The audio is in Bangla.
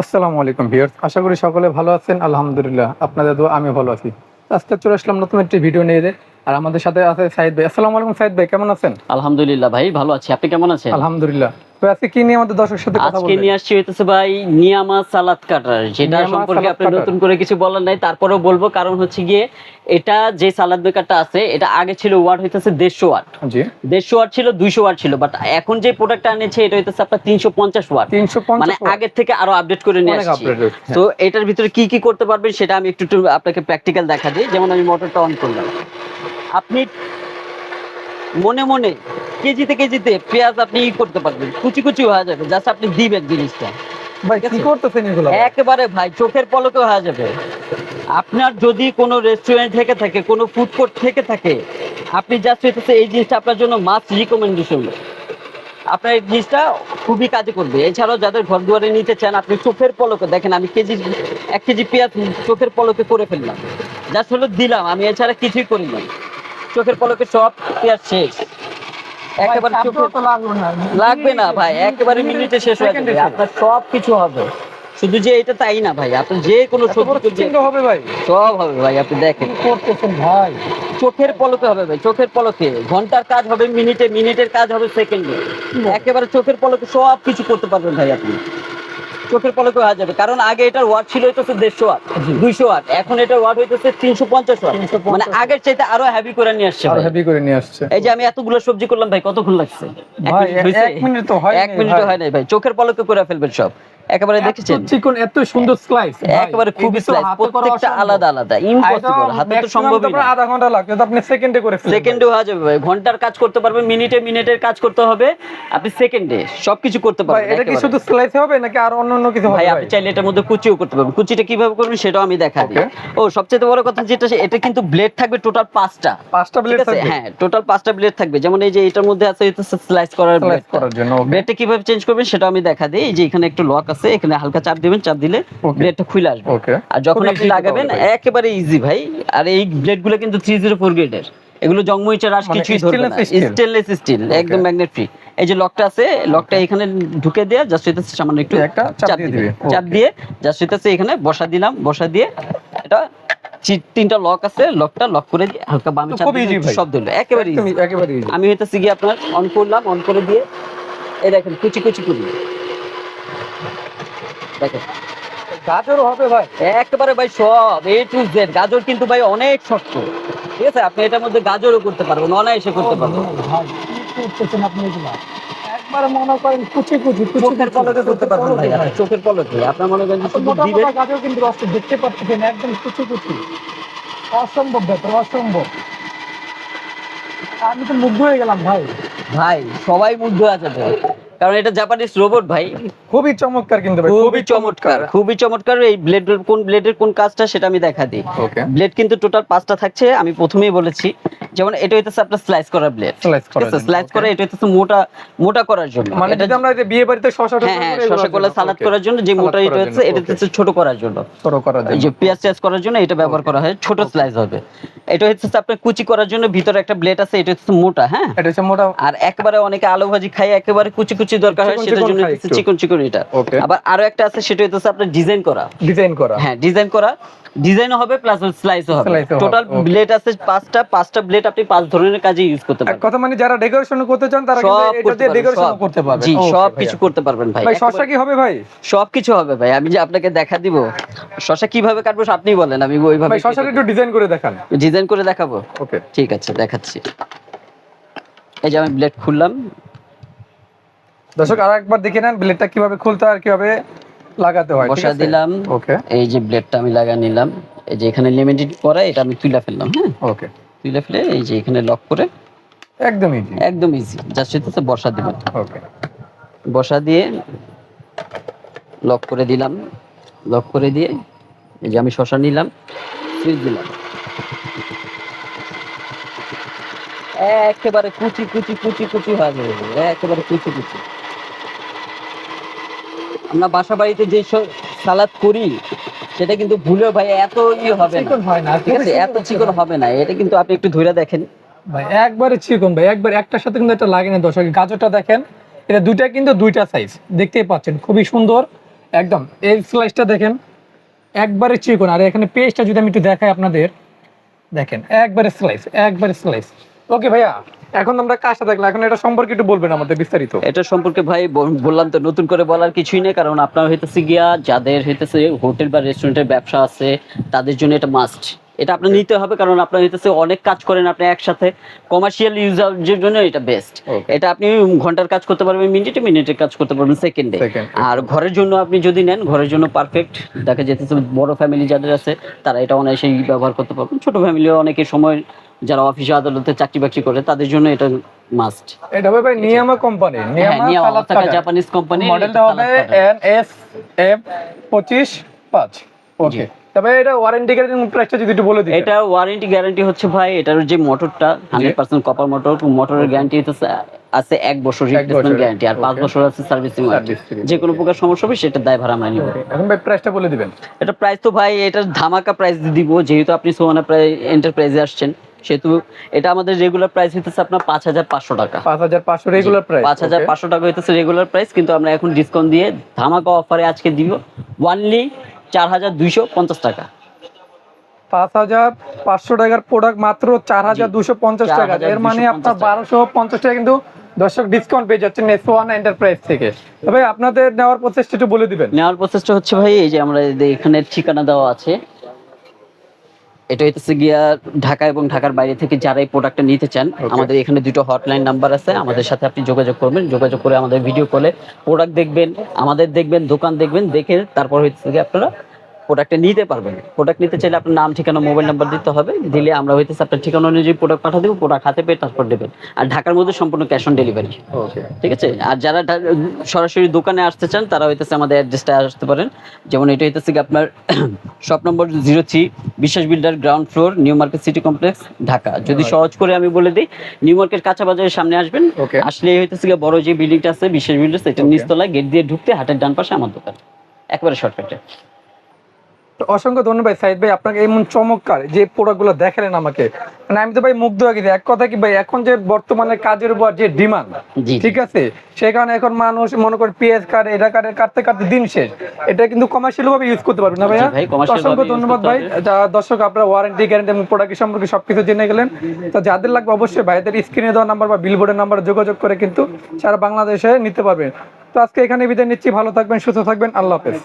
আসসালামু আলাইকুম ভিউয়ার্স আশা করি সকলে ভালো আছেন আলহামদুলিল্লাহ আপনাদের দোয়া আমি ভালো আছি। আজকে চলে আসলাম নতুন একটি ভিডিও নিয়ে। আর আমাদের সাথে আছে সাইদ ভাই। আসসালামু আলাইকুম সাইদ ভাই কেমন আছেন? আলহামদুলিল্লাহ ভাই ভালো আছি। আপনি কেমন আছেন? আলহামদুলিল্লাহ। তো আজকে কি নিয়ে আমাদের দর্শকের সাথে কথা আজকে নিয়ে আসছি হইতেছে ভাই নিয়ামা সালাদ কাটার যেটা সম্পর্কে আপনি নতুন করে কিছু বলার নাই তারপরেও বলব কারণ হচ্ছে গিয়ে এটা যে সালাদ বেকারটা আছে এটা আগে ছিল ওয়াট হইতেছে দেড়শো ওয়াট দেড়শো ওয়াট ছিল দুইশো ওয়াট ছিল বাট এখন যে প্রোডাক্টটা আনেছে এটা হইতেছে আপনার তিনশো পঞ্চাশ ওয়াট মানে আগের থেকে আরও আপডেট করে নিয়ে আসছি। তো এটার ভিতরে কি কি করতে পারবেন সেটা আমি একটু আপনাকে প্র্যাকটিক্যাল দেখা দিই যেমন আমি মোটরটা অন করলাম। আপনি মনে মনে কেজিতে কেজিতে পেঁয়াজ আপনি ই করতে পারবেন কুচি কুচি হয়ে যাবে জাস্ট আপনি দিবেন জিনিসটা। ভাই কি করতেছেন এগুলো একেবারে ভাই চোখের পলকে হয়ে যাবে। আপনার যদি কোনো রেস্টুরেন্ট থেকে থাকে কোনো ফুড কোর্ট থেকে থাকে আপনি জাস্ট হইতেছে এই জিনিসটা আপনার জন্য মাস্ট রিকমেন্ডেশন আপনার এই জিনিসটা খুবই কাজে করবে। এছাড়াও যাদের ঘর দুয়ারে নিতে চান আপনি চোখের পলকে দেখেন আমি কেজি এক কেজি পেঁয়াজ চোখের পলকে করে ফেললাম। জাস্ট হলো দিলাম আমি এছাড়া কিছুই করি না চোখের পলকে সব পেঁয়াজ শেষ। একেবারে লাগবে না ভাই একেবারে মিনিটে শেষ হয়ে যাবে। আপনার সব কিছু হবে। শুধু যে এটা তাই না ভাই আপনি যে কোনো সবজি হবে ভাই। সব হবে ভাই আপনি দেখেন। করতেছেন ভাই? চোখের পলকে হবে ভাই চোখের পলকে। ঘণ্টার কাজ হবে মিনিটে মিনিটের কাজ হবে সেকেন্ডে। একেবারে চোখের পলকে সব কিছু করতে পারবেন ভাই আপনি। চোখের পলকে হয়ে যাবে। কারণ আগে এটার ওয়াট ছিল হইতেছে দেড়শো ওয়াট দুইশো ওয়াট। এখন এটার ওয়াট হইতেছে তিনশো পঞ্চাশ ওয়াট। মানে আগের চাইতে আরও হেভি করে নিয়ে আসছে আরও। হেভি করে নিয়ে আসছে। এই যে আমি এতগুলো সবজি করলাম ভাই কতক্ষণ লাগছে? এক মিনিট তো হয় এক মিনিট হয় নাই ভাই। চোখের পলকে করে ফেলবেন সব। একেবারে দেখেছেন? চিকন এত সুন্দর স্লাইস একেবারে খুবই স্লাইস প্রত্যেকটা আলাদা আলাদা ইম্পসিবল হাতে তো সম্ভবই না। আধা ঘণ্টা লাগবে আপনি সেকেন্ডে করে সেকেন্ডে হয়ে যাবে ভাই ঘণ্টার কাজ করতে পারবেন মিনিটে মিনিটের কাজ করতে হবে আপনি সেকেন্ডে সবকিছু করতে পারবেন এটা কি শুধু স্লাইস হবে নাকি আর অন্য অন্য কিছু হবে ভাই আপনি চাইলে এটার মধ্যে কুচিও করতে পারবেন। কুচিটা কীভাবে করবেন সেটাও আমি দেখা দিই। ও সবচেয়ে বড় কথা যেটা এটা কিন্তু ব্লেড থাকবে টোটাল পাঁচটা। পাঁচটা ব্লেড থাকবে? হ্যাঁ টোটাল পাঁচটা ব্লেড থাকবে। যেমন এই যে এটার মধ্যে আছে স্লাইস করার ব্লেড করার জন্য ব্লেডটা কীভাবে চেঞ্জ করবেন সেটা আমি দেখা দিই। এই যে এখানে একটু লক আছে এখানে হালকা চাপ দিবেন চাপ দিলে ব্লেডটা খুলে আসবে। আর যখন আপনি লাগাবেন। একেবারে ইজি ভাই। আর এই ব্লেডগুলো কিন্তু থ্রি জিরো ফোর গ্রেডের এগুলো জংমইচা মানে কিছুই ধরবে না। স্টেনলেস স্টিল একদম ম্যাগনেট ফ্রি এই যে লকটা আছে লকটা এখানে ঢুকে দিয়ে জাস্ট এটা সামান্য একটু একটা চাপ দিয়ে। চাপ দিয়ে জাস্ট এটা এখানে বসা দিলাম বসা দিয়ে এটা তিনটা লক আছে লকটা লক করে দিয়ে হালকা বামে চাপ দিয়ে। শব্দ হলো একেবারে একেবারে আমি হইতেছি গিয়ে আপনার অন করলাম অন করে দিয়ে এই দেখেন কুচি কুচি করি দেখেন গাজরও হবে ভাই। একেবারে ভাই সব এ টু জেড গাজর কিন্তু ভাই অনেক শক্ত। ঠিক আছে? আপনি এটার মধ্যে গাজরও করতে পারবেন অনায়াসে করতে পারবেন। ভাই করতেছেন আপনি এগুলা? একবার মনে করেন কুচি কুচি কুচি চোখের পলকে করতে পারবেন ভাই চোখের পলকে। আপনার মনে করেন যে শুধু মোটা দিবেন? গাজর কিন্তু রস দেখতে পাচ্ছেন একদম কুচি কুচি। অসম্ভব ব্যাপার অসম্ভব। আমি তো মুগ্ধ হয়ে গেলাম ভাই। ভাই সবাই মুগ্ধ আছে যাবে কারণ এটা জাপানিজ রোবট ভাই। খুবই চমৎকার কিন্তু খুবই চমৎকার। খুবই চমৎকার এই ব্লেড কোন ব্লেডের কোন কাজটা সেটা আমি দেখা দিই। ব্লেড কিন্তু টোটাল পাঁচটা থাকছে আমি প্রথমেই বলেছি যেমন এটা হইতেছে আপনার স্লাইস করার ব্লেড স্লাইস. করে এটা হইতেছে মোটা মোটা করার জন্য। মানে যদি আমরা যে বিয়ে বাড়িতে শশা হ্যাঁ হ্যাঁ শশা কলা সালাদ করার জন্য যে মোটা এটা হচ্ছে এটা হচ্ছে ছোট করার জন্য। ছোট করার জন্য যে পেঁয়াজ টেয়াজ করার জন্য এটা ব্যবহার করা হয় ছোট স্লাইস হবে। এটা হচ্ছে আপনার কুচি করার জন্য ভিতরে একটা ব্লেড আছে এটা হচ্ছে মোটা হ্যাঁ? এটা হচ্ছে মোটা আর একেবারে অনেকে আলু ভাজি খাই একেবারে কুচি কুচি দরকার হয় সেটার জন্য। চিকন চিকন এটা। আবার আরও একটা আছে সেটা হচ্ছে আপনার ডিজাইন করা। ডিজাইন করা। হ্যাঁ ডিজাইন করা। ডিজাইনও হবে প্লাস স্লাইসও হবে। টোটাল. ব্লেড আছে পাঁচটা পাঁচটা ব্লেড আপনি পাঁচ ধরনের কাজে ইউজ করতে এক পারবেন। কথা মানে যারা ডেকোরেশন করতে চান তারা কিন্তু সব এটা করতে দিয়ে ডেকোরেশন করতে পারবে জি সব কিছু করতে পারবেন ভাই। ভাই শশা কি হবে ভাই? সব কিছু হবে ভাই। আমি যে আপনাকে দেখা দিব শশা কীভাবে কাটবো আপনি বলেন আমি ওইভাবে ভাই শশাটা একটু ডিজাইন করে দেখান। ডিজাইন করে দেখাবো। ওকে ঠিক আছে দেখাচ্ছি। এই যে আমি ব্লেড খুললাম। দর্শক আর একবার দেখে নেন ব্লেডটা কীভাবে খুলতে হয় আর কীভাবে লাগাতে হয় বসা দিলাম। ওকে এই যে ব্লেডটা আমি লাগা নিলাম। এই যে এখানে লিমিটেড করা এটা আমি তুলে ফেললাম হ্যাঁ? ওকে তুলে ফেলে এই যে এখানে লক করে একদম ইজি একদম ইজি জাস্ট হচ্ছে বসা দিবেন ওকে বসা দিয়ে লক করে দিলাম। লক করে দিয়ে এই যে আমি শশা নিলাম সুইচ দিলাম। একেবারে কুচি কুচি কুচি কুচি হয়ে যাবে একেবারে কুচি কুচি। আমরা বাসা বাড়িতে যে সালাদ করি সেটা কিন্তু ভুলেও ভাই এত ইয়ে হবে হয় না ঠিক আছে? এত চিকন হবে না। এটা কিন্তু আপনি একটু ধরে দেখেন। ভাই একবারে চিকন ভাই একবার একটার সাথে কিন্তু এটা লাগে না দর্শক। গাজরটা দেখেন এটা দুইটা কিন্তু দুইটা সাইজ দেখতেই পাচ্ছেন। খুবই সুন্দর একদম। এই স্লাইসটা দেখেন একবারে চিকন। আর এখানে পেস্টটা যদি আমি একটু দেখাই আপনাদের দেখেন একবারে স্লাইস একবারে স্লাইস ওকে ভাইয়া এখন আমরা কাজটা দেখলাম এখন এটা সম্পর্কে একটু বলবেন আমাদের বিস্তারিত। এটা সম্পর্কে ভাই বললাম তো নতুন করে বলার কিছুই নেই কারণ আপনার হইতেছে গিয়া যাদের হইতেছে হোটেল বা রেস্টুরেন্টের ব্যবসা আছে তাদের জন্য এটা মাস্ট এটা আপনার নিতে হবে কারণ আপনার হইতেছে অনেক কাজ করেন আপনি একসাথে। কমার্শিয়াল ইউজারের জন্য এটা বেস্ট এটা আপনি ঘণ্টার কাজ করতে পারবেন মিনিটে মিনিটের কাজ করতে পারবেন সেকেন্ডে আর ঘরের জন্য আপনি যদি নেন ঘরের জন্য পারফেক্ট দেখা যেতেছে বড় ফ্যামিলি যাদের আছে তারা এটা অনায়াসেই ব্যবহার করতে পারবেন। ছোট ফ্যামিলিও অনেকে সময় যারা অফিসে আদালতে চাকরি বাকরি করে তাদের জন্য এটা মাস্ট এটা হবে ভাই নিয়ামা কোম্পানি হ্যাঁ নিয়ামা। জাপানিজ কোম্পানি মডেলটা হবে এন এস এফ পঁচিশ পাঁচ। ওকে তবে এটা ওয়ারেন্টি গ্যারান্টি প্রাইসটা যদি একটু বলে দিই এটা ওয়ারেন্টি গ্যারান্টি হচ্ছে ভাই এটার যে মোটরটা হান্ড্রেড পার্সেন্ট কপার মোটর মোটরের গ্যারান্টি হচ্ছে আছে এক বছর রিপ্লেসমেন্ট গ্যারান্টি আর পাঁচ বছর আছে সার্ভিসিং ওয়ারেন্টি যে কোনো প্রকার সমস্যা হবে সেটা দায়ভার আমরা নিব। এখন ভাই প্রাইসটা বলে দিবেন। এটা প্রাইস তো ভাই এটার ধামাকা প্রাইস দিব যেহেতু আপনি সোহানা প্রায় এন্টারপ্রাইজে আসছেন। সেহেতু এটা আমাদের রেগুলার প্রাইস হইতেছে আপনার পাঁচ হাজার পাঁচশো টাকা। পাঁচ হাজার পাঁচশো রেগুলার প্রাইস পাঁচ হাজার পাঁচশো টাকা হইতেছে রেগুলার প্রাইস কিন্তু আমরা এখন ডিসকাউন্ট দিয়ে ধামাকা অফারে আজকে দিব ওয়ানলি চার হাজার দুইশো পঞ্চাশ টাকা। পাঁচ হাজার পাঁচশো টাকার প্রোডাক্ট মাত্র চার হাজার দুশো পঞ্চাশ টাকা। এর মানে আপনার। বারোশো পঞ্চাশ টাকা কিন্তু দর্শক ডিসকাউন্ট পেয়ে যাচ্ছেন এস ওয়ান এন্টারপ্রাইজ থেকে। তবে আপনাদের নেওয়ার প্রসেসটা একটু বলে দিবেন। নেওয়ার প্রসেসটা হচ্ছে ভাই এই যে আমরা এখানে ঠিকানা দেওয়া আছে। এটা হইতেছে গিয়া ঢাকা এবং ঢাকার বাইরে থেকে যারা এই প্রোডাক্টটা নিতে চান আমাদের এখানে দুটো হটলাইন নাম্বার আছে। আমাদের সাথে আপনি যোগাযোগ করবেন যোগাযোগ করে আমাদের ভিডিও কলে প্রোডাক্ট দেখবেন আমাদের দেখবেন দোকান দেখবেন দেখে তারপর হইতেছে গিয়ে আপনারা প্রোডাক্টটা নিতে পারবেন। প্রোডাক্ট নিতে চাইলে আপনার নাম ঠিকানা মোবাইল নাম্বার দিতে হবে। দিলে আমরা হইতেছে আপনার ঠিকানা অনুযায়ী প্রোডাক্ট পাঠা দেবো প্রোডাক্ট হাতে পেয়ে ট্রান্সপোর্ট দেবেন। আর ঢাকার মধ্যে সম্পূর্ণ ক্যাশ অন ডেলিভারি ঠিক আছে? আর যারা সরাসরি দোকানে আসতে চান তারা হইতেছে আমাদের অ্যাড্রেসটা আসতে পারেন। যেমন এটা হইতেছে কি আপনার shop number zero three Biswas builder ground floor new market city complex Dhaka. যদি সহজ করে আমি বলে দিই নিউ মার্কেট কাঁচা বাজারের সামনে আসবেন. আসলে হইতেছে কি বড় যে বিল্ডিংটা আছে বিশ্বাস বিল্ডার্স এটা নিচতলায় গেট দিয়ে ঢুকতে হাটের ডান পাশে আমার দোকান। একবারে শর্টকাটে অসংখ্য ধন্যবাদ সাইদ ভাই আপনাকে এমন চমৎকার যে প্রোডাক্টগুলো দেখালেন আমাকে। মানে আমি তো ভাই মুগ্ধ হয়ে গেছি। এক কথা কি ভাই এখন যে বর্তমানে কাজের উপর যে ডিমান্ড ঠিক আছে? সেই কারণে এখন মানুষ মনে করে পিএস কার্ড এটা কার্ডে কাটতে কাটতে দিন শেষ। এটা কিন্তু কমার্শিয়াল ভাবে ইউজ করতে পারবেন না ভাইয়া? ভাই, অসংখ্য ধন্যবাদ ভাই। যা দর্শক আপনারা ওয়ারেন্টি গ্যারেন্টি এবং প্রোডাক্ট সম্পর্কে সবকিছু জেনে গেলেন। তো যাদের লাগবে অবশ্যই ভাইদের স্ক্রিনে দেওয়া নাম্বার বা বিলবোর্ডের নাম্বার যোগাযোগ করে কিন্তু সারা বাংলাদেশে নিতে পারবেন। তো আজকে এখানে বিদায় নিচ্ছি। ভালো থাকবেন সুস্থ থাকবেন। আল্লাহ হাফেজ।